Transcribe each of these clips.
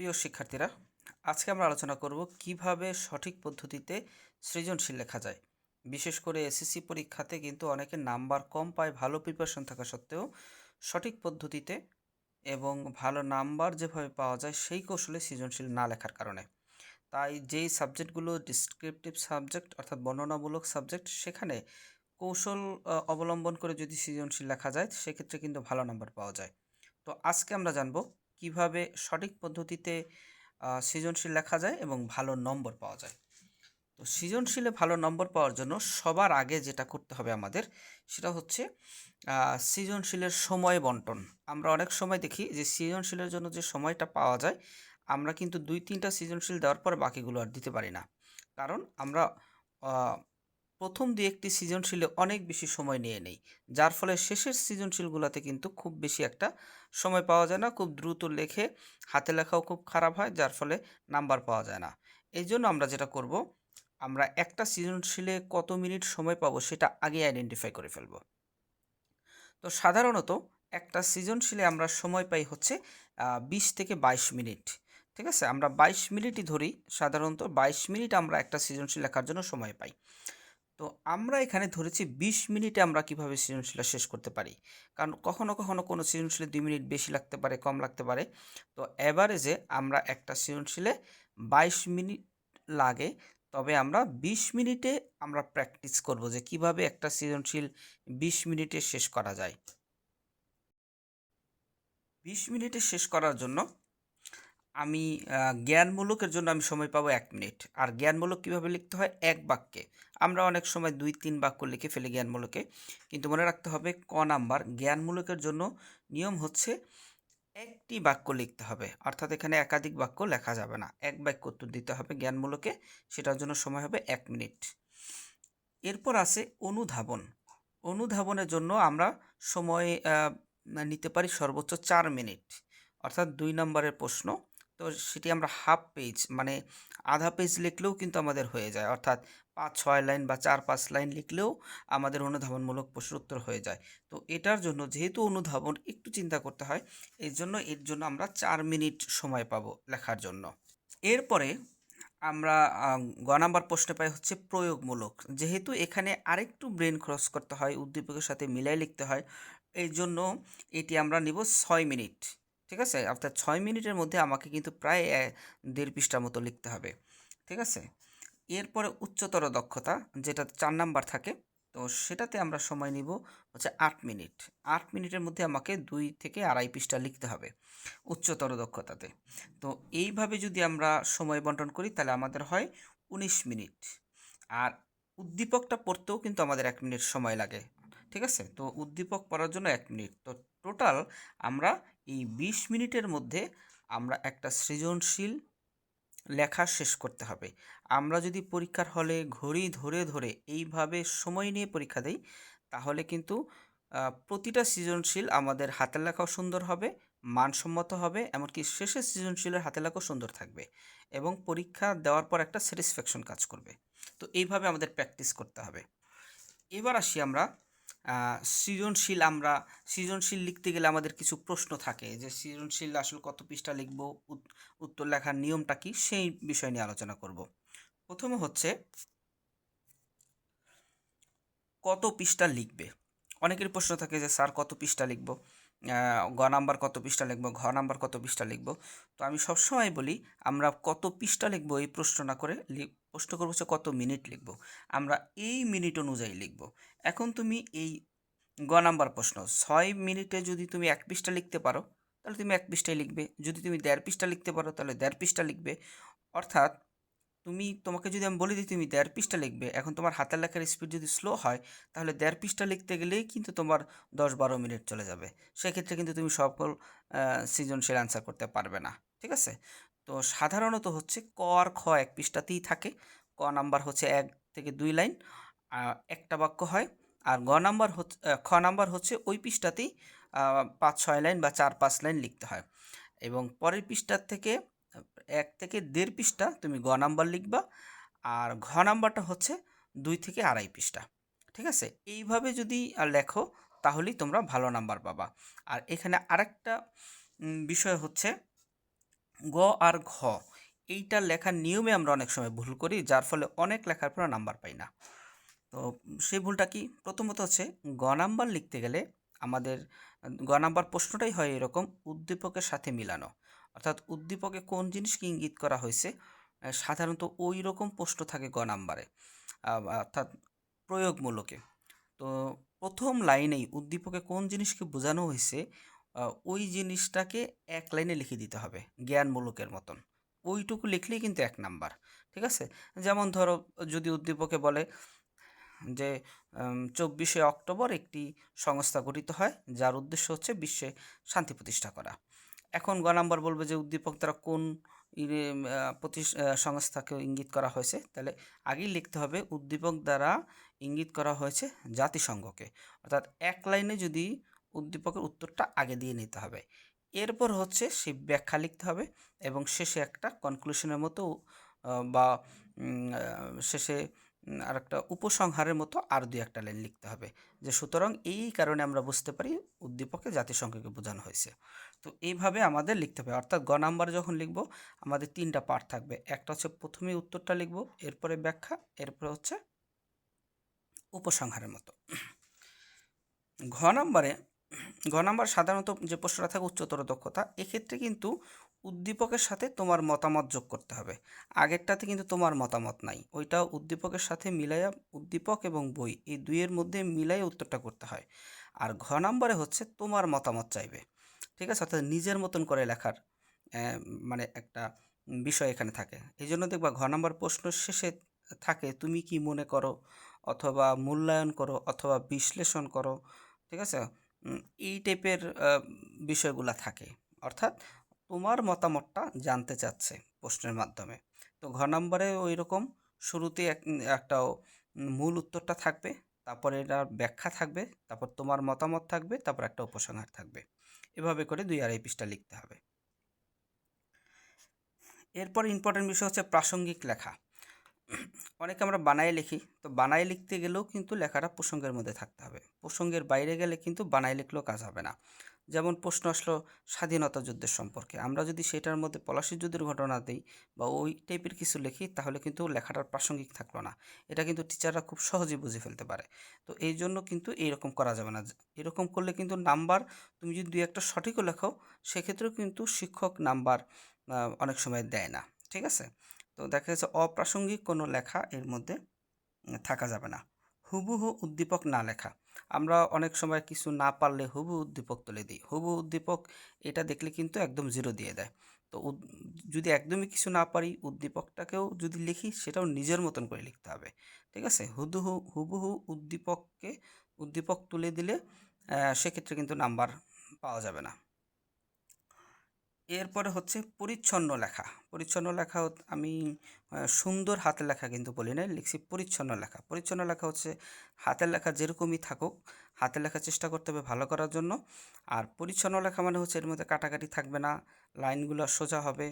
প্রিয় শিক্ষার্থীরা, আজকে আমরা আলোচনা করব কীভাবে সঠিক পদ্ধতিতে সৃজনশীল লেখা যায়। বিশেষ করে এসএসসি পরীক্ষাতে কিন্তু অনেকে নাম্বার কম পায়, ভালো প্রিপারেশন থাকা সত্ত্বেও সঠিক পদ্ধতিতে এবং ভালো নাম্বার যেভাবে পাওয়া যায় সেই কৌশলে সৃজনশীল না লেখার কারণে। তাই যেই সাবজেক্টগুলো ডিসক্রিপটিভ সাবজেক্ট অর্থাৎ বর্ণনামূলক সাবজেক্ট সেখানে কৌশল অবলম্বন করে যদি সৃজনশীল লেখা যায়, সেক্ষেত্রে কিন্তু ভালো নাম্বার পাওয়া যায়। তো আজকে আমরা জানব কীভাবে সঠিক পদ্ধতিতে সৃজনশীল লেখা যায় এবং ভালো নম্বর পাওয়া যায়? তো সৃজনশীলে ভালো নম্বর পাওয়ার জন্য সবার আগে যেটা করতে হবে আমাদের, সেটা হচ্ছে সৃজনশীলের সময় বন্টন। আমরা অনেক সময় দেখি যে সৃজনশীলের জন্য যে সময়টা পাওয়া যায়, আমরা কিন্তু দুই তিনটা সৃজনশীল দেওয়ার পর বাকিগুলো আর দিতে পারি না। কারণ আমরা প্রথম দুই একটি সৃজনশীলে অনেক বেশি সময় নিয়ে নেই, যার ফলে শেষের সৃজনশীলগুলোতে কিন্তু খুব বেশি একটা সময় পাওয়া যায় না, খুব দ্রুত লেখে, হাতে লেখাও খুব খারাপ হয়, যার ফলে নাম্বার পাওয়া যায় না। এই জন্য আমরা যেটা করব, আমরা একটা সৃজনশীলে কত মিনিট সময় পাবো সেটা আগে আইডেন্টিফাই করে ফেলব। তো সাধারণত একটা সৃজনশীলে আমরা সময় পাই হচ্ছে বিশ থেকে বাইশ মিনিট, ঠিক আছে? আমরা বাইশ মিনিটই ধরি, সাধারণত বাইশ মিনিট আমরা একটা সৃজনশীল লেখার জন্য সময় পাই। তো আমরা এখানে ধরেছি বিশ মিনিটে আমরা কীভাবে সৃজনশীলটা শেষ করতে পারি? কারণ কখনো কখনো কোনো সৃজনশীলে দুই মিনিট বেশি লাগতে পারে, কম লাগতে পারে। তো অ্যাভারেজে আমরা একটা সৃজনশীলে বাইশ মিনিট লাগে, তবে আমরা বিশ মিনিটে আমরা প্র্যাকটিস করব যে কীভাবে একটা সৃজনশীল বিশ মিনিটে শেষ করা যায়। বিশ মিনিটে শেষ করার জন্য আমি জ্ঞানমূলকের জন্য আমি সময় পাবো এক মিনিট। আর জ্ঞানমূলক কীভাবে লিখতে হয়? এক বাক্যে। আমরা অনেক সময় দুই, তিন বাক্য লিখে ফেলি জ্ঞানমূলকে। কিন্তু মনে রাখতে হবে, ক নাম্বার, জ্ঞানমূলকের জন্য নিয়ম হচ্ছে একটি বাক্য লিখতে হবে। অর্থাৎ এখানে একাধিক বাক্য লেখা যাবে না। এক বাক্য উত্তর দিতে হবে জ্ঞানমূলকে। সেটার জন্য সময় হবে এক মিনিট। এরপর আছে অনুধাবন। অনুধাবনের জন্য আমরা সময় নিতে পারি সর্বোচ্চ চার মিনিট। অর্থাৎ দুই নম্বরের প্রশ্ন তো সেটি আমরা হাফ পেজ মানে আধা পেজ লিখলেও কিন্তু আমাদের হয়ে যায়। অর্থাৎ পাঁচ, ছয় লাইন বা চার, পাঁচ লাইন লিখলেও আমাদের অনুধাবনমূলক প্রশ্ন উত্তর হয়ে যায়। তো এটার জন্য যেহেতু অনুধাবন একটু চিন্তা করতে হয়, এর জন্য এর জন্য আমরা চার মিনিট সময় পাবো লেখার জন্য। এরপরে আমরা গ নাম্বার প্রশ্নে পাই হচ্ছে প্রয়োগমূলক। যেহেতু এখানে আরেকটু ব্রেন ক্রস করতে হয়, উদ্দীপকের সাথে মিলাই লিখতে হয় এই জন্য এটি আমরা নিব ছয় মিনিট। ঠিক আছে? অর্থাৎ ছয় মিনিটের মধ্যে আমাকে কিন্তু প্রায় দেড় পৃষ্ঠার মতো লিখতে হবে। ঠিক আছে? এরপরে উচ্চতর দক্ষতা, যেটা চার নাম্বার থাকে, তো সেটাতে আমরা সময় নিব হচ্ছে আট মিনিট। আট মিনিটের মধ্যে আমাকে দুই থেকে আড়াই পৃষ্ঠা লিখতে হবে উচ্চতর দক্ষতাতে। তো এইভাবে যদি আমরা সময় বন্টন করি, তাহলে আমাদের হয় উনিশ মিনিট। আর উদ্দীপকটা পড়তেও কিন্তু আমাদের এক মিনিট সময় লাগে। ঠিক আছে? তো উদ্দীপক পড়ার জন্য এক মিনিট। তো টোটাল আমরা এই বিশ মিনিটের মধ্যে আমরা একটা সৃজনশীল লেখা শেষ করতে হবে। আমরা যদি পরীক্ষার হলে ঘড়ি ধরে ধরে এইভাবে সময় নিয়ে পরীক্ষা দেই, তাহলে কিন্তু প্রতিটা সৃজনশীল আমাদের হাতের লেখাও সুন্দর হবে, মানসম্মত হবে, এমনকি শেষের সৃজনশীলের হাতের লেখাও সুন্দর থাকবে এবং পরীক্ষা দেওয়ার পর একটা স্যাটিসফ্যাকশন কাজ করবে। তো এইভাবে আমাদের প্র্যাকটিস করতে হবে। এবার আসি আমরা সৃজনশীল আমরা, সৃজনশীল লিখতে গেলে আমাদের কিছু প্রশ্ন থাকে যে সৃজনশীল আসলে কত পৃষ্ঠা লিখব, উত- উত্তর লেখার নিয়মটা কি, সেই বিষয় নিয়ে আলোচনা করব। প্রথমে হচ্ছে, কত পৃষ্ঠা লিখবে? অনেকের প্রশ্ন থাকে যে, স্যার, কত পৃষ্ঠা লিখব? গ নাম্বার কত পৃষ্ঠা লিখব, ঘ নাম্বার কত পৃষ্ঠা লিখব। তো আমি সবসময় বলি, আমরা কত পৃষ্ঠা লিখব এই প্রশ্ন না করে প্রশ্ন করব হচ্ছে কত মিনিট লিখব। আমরা এই মিনিট অনুযায়ী লিখব। এখন তুমি এই গ নাম্বার প্রশ্ন, ছয় মিনিটে যদি তুমি এক পৃষ্ঠা লিখতে পারো, তাহলে তুমি এক পৃষ্ঠায় লিখবে। যদি তুমি দেড় পৃষ্ঠা লিখতে পারো, তাহলে দেড় পৃষ্ঠা লিখবে। অর্থাৎ তুমি, তোমাকে যদি আমি বলে দিই তুমি দেড় পৃষ্ঠা লিখবে, এখন তোমার হাতের লেখার স্পিড যদি স্লো হয়, তাহলে দেড় পৃষ্ঠা লিখতে গেলেই কিন্তু তোমার দশ বারো মিনিট চলে যাবে। সেক্ষেত্রে কিন্তু তুমি সকল সৃজনশীল অ্যান্সার করতে পারবে না, ঠিক আছে? তো সাধারণত হচ্ছে ক আর খ এক পৃষ্ঠাতেই থাকে। ক নাম্বার হচ্ছে এক থেকে দুই লাইন একটা বাক্য হয়, আর গ নাম্বার হচ্ছে খ নাম্বার হচ্ছে ওই পৃষ্ঠাতেই পাঁচ ছয় লাইন বা চার পাঁচ লাইন লিখতে হয়। এবং পরের পৃষ্ঠার থেকে এক থেকে দেড় পৃষ্ঠা তুমি গ নাম্বার লিখবা আর ঘ নাম্বারটা হচ্ছে দুই থেকে আড়াই পৃষ্ঠা, ঠিক আছে? এইভাবে যদি লেখো তাহলেই তোমরা ভালো নাম্বার পাবা। আর এখানে আরেকটা বিষয় হচ্ছে গ আর ঘ, এইটা লেখার নিয়মে আমরা অনেক সময় ভুল করি, যার ফলে অনেক লেখার পর নাম্বার পাই না। তো সেই ভুলটা কি? প্রথমত হচ্ছে গ নাম্বার লিখতে গেলে আমাদের, গ নাম্বার প্রশ্নটাই হয় এরকম, উদ্দীপকের সাথে মিলানো। অর্থাৎ উদ্দীপকে কোন জিনিসকে ইঙ্গিত করা হয়েছে? সাধারণত ওই রকম প্রশ্ন থাকে গ নাম্বারে অর্থাৎ প্রয়োগমূলকে। তো প্রথম লাইনেই উদ্দীপকে কোন জিনিসকে বোঝানো হয়েছে ওই জিনিসটাকে এক লাইনে লিখে দিতে হবে, জ্ঞানমূলকের মতন। ওইটুকু লিখলেই কিন্তু এক নাম্বার, ঠিক আছে? যেমন ধরো যদি উদ্দীপকে বলে যে চব্বিশে অক্টোবর একটি সংস্থা গঠিত হয়, যার উদ্দেশ্য হচ্ছে বিশ্বে শান্তি প্রতিষ্ঠা করা। এখন গ নাম্বার বলবে যে উদ্দীপক দ্বারা কোন আহ, সংস্থাকে ইঙ্গিত করা হয়েছে। তাহলে আগেই লিখতে হবে উদ্দীপক দ্বারা ইঙ্গিত করা হয়েছে জাতিসংঘকে। অর্থাৎ এক লাইনে যদি উদ্দীপকের উত্তরটা আগে দিয়ে নিতে হবে। এরপর হচ্ছে সেই ব্যাখ্যা লিখতে হবে এবং শেষে একটা কনক্লুশনের মতো বা শেষে আর একটা উপসংহারের মতো আর দুই একটা লাইন লিখতে হবে যে, সুতরাং এই কারণে আমরা বুঝতে পারি উদ্দীপকে জাতিসংঘকে বোঝানো হয়েছে। তো এইভাবে আমাদের লিখতে হবে। অর্থাৎ গ নাম্বার যখন লিখব, আমাদের তিনটা পার্ট থাকবে। একটা হচ্ছে প্রথমে উত্তরটা লিখব, এরপরে ব্যাখ্যা, এরপরে হচ্ছে উপসংহারের মতো। ঘ নাম্বারে, ঘ নাম্বার সাধারণত যে প্রশ্নটা থাকে উচ্চতর দক্ষতা, এক্ষেত্রে কিন্তু উদ্দীপকের সাথে তোমার মতামত যোগ করতে হবে। আগেরটাতে কিন্তু তোমার মতামত নাই। ওইটা উদ্দীপকের সাথে মিলাইয়া উদ্দীপক এবং বই, এই দুইয়ের মধ্যে মিলাই উত্তরটা করতে হয়। আর ঘ নম্বরে হচ্ছে তোমার মতামত চাইবে। ঠিক আছে? অর্থাৎ নিজের মতন করে লেখার মানে একটা বিষয় এখানে থাকে। এই জন্য দেখবা ঘ নাম্বার প্রশ্ন শেষে থাকে, তুমি কি মনে করো? অথবা মূল্যায়ন করো? অথবা বিশ্লেষণ করো? ঠিক আছে? এই টাইপের বিষয়গুলা থাকে। অর্থাৎ তোমার মতামতটা জানতে চাচ্ছে প্রশ্নের মাধ্যমে। তো ঘ নম্বরে ওই রকম শুরুতে এক একটা মূল উত্তরটা থাকবে, তারপরে এটার ব্যাখ্যা থাকবে, তারপর তোমার মতামত থাকবে, তারপর একটা উপসংহার থাকবে। এভাবে করে দুই আড়াই পৃষ্ঠা লিখতে হবে। এরপর ইম্পর্টেন্ট বিষয় হচ্ছে প্রাসঙ্গিক লেখা। অনেকে আমরা বানায় লিখি, তো বানায় লিখতে গেলেও কিন্তু লেখাটা প্রসঙ্গের মধ্যে থাকতে হবে। প্রসঙ্গের বাইরে গেলে কিন্তু বানায় লিখলেও কাজ হবে না। যেমন প্রশ্ন আসলো স্বাধীনতা যুদ্ধের সম্পর্কে। আমরা যদি সেটার মধ্যে পলাশি যুদ্ধের ঘটনা দিই বা ওই টাইপের কিছু লিখি, তাহলে কিন্তু লেখাটার প্রাসঙ্গিক থাকল না। এটা কিন্তু টিচাররা খুব সহজেই বুঝে ফেলতে পারে। তো এই জন্য কিন্তু এইরকম করা যাবে না। এরকম করলে কিন্তু নাম্বার, তুমি যদি দুই একটা সঠিকও লেখো, সেক্ষেত্রেও কিন্তু শিক্ষক নাম্বার অনেক সময় দেয় না। ঠিক আছে? তো দেখা যাচ্ছে অপ্রাসঙ্গিক কোনো লেখা এর মধ্যে থাকা যাবে না। হুবহু উদ্দীপক না লেখা। আমরা অনেক সময় কিছু না পারলে হুবু উদ্দীপক তুলে দিই। হুবু উদ্দীপক এটা দেখলে কিন্তু একদম জিরো দিয়ে দেয়। তো যদি একদমই কিছু না পারি উদ্দীপকটাকেও যদি লিখি সেটাও নিজের মতন করে লিখতে হবে। ঠিক আছে? হুদুহু, হুবহু উদ্দীপককে, উদ্দীপক তুলে দিলে সেক্ষেত্রে কিন্তু নাম্বার পাওয়া যাবে না। এরপরে হচ্ছে পরিচ্ছন্ন লেখা। পরিচ্ছন্ন লেখা আমি সুন্দর হাতের লেখা কিন্তু বলি না লিখছি পরিচ্ছন্ন লেখা। পরিচ্ছন্ন লেখা হচ্ছে, হাতের লেখা যেরকমই থাকুক, হাতের লেখা চেষ্টা করতে হবে ভালো করার জন্য। আর পরিচ্ছন্ন লেখা মানে হচ্ছে এর মধ্যে কাটাকাটি থাকবে না, লাইনগুলো সোজা হবে,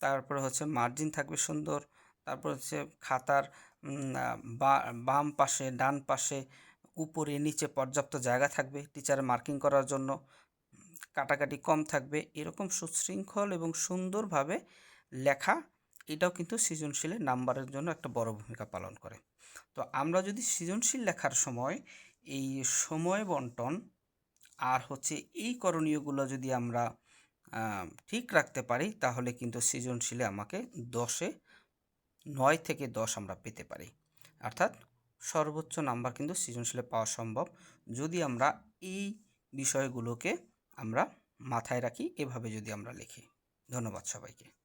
তারপরে হচ্ছে মার্জিন থাকবে সুন্দর, তারপর হচ্ছে খাতার বাম পাশে, ডান পাশে, উপরে, নিচে পর্যাপ্ত জায়গা থাকবে টিচার মার্কিং করার জন্য। কাটাকাটি কম থাকবে। এরকম সুশৃঙ্খল এবং সুন্দরভাবে লেখা, এটাও কিন্তু সৃজনশীলের নাম্বারের জন্য একটা বড় ভূমিকা পালন করে। তো আমরা যদি সৃজনশীল লেখার সময় এই সময় বন্টন আর হচ্ছে এই করণীয়গুলো যদি আমরা ঠিক রাখতে পারি, তাহলে কিন্তু সৃজনশীলে আমাকে দশে, নয় থেকে দশ আমরা পেতে পারি। অর্থাৎ সর্বোচ্চ নাম্বার কিন্তু সৃজনশীলে পাওয়া সম্ভব। যদি আমরা এই বিষয়গুলোকে আমরা মাথায় রাখি এভাবে যদি আমরা লিখি। ধন্যবাদ সবাইকে।